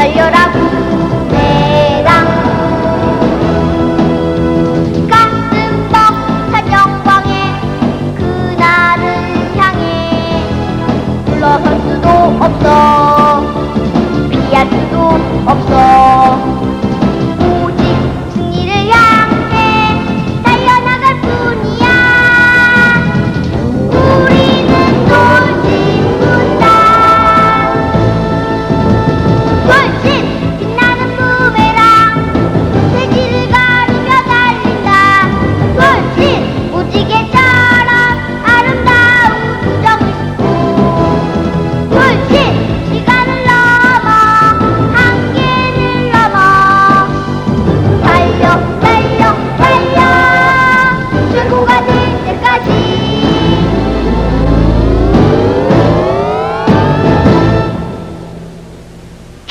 sayora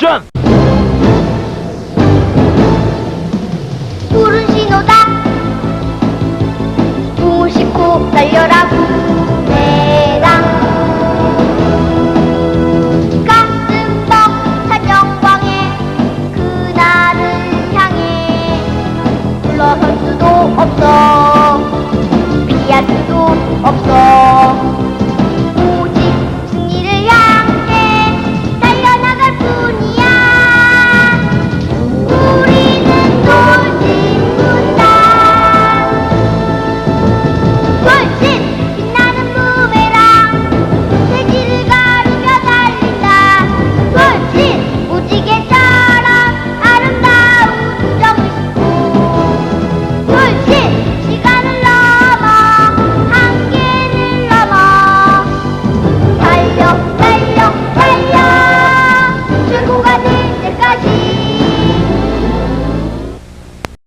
작전! 푸른 신호다. 무시콕 달려라 내당. 가슴 벅찬 영광에 그날을 향해. 물러설 수도 없어. 피할 수도 없어.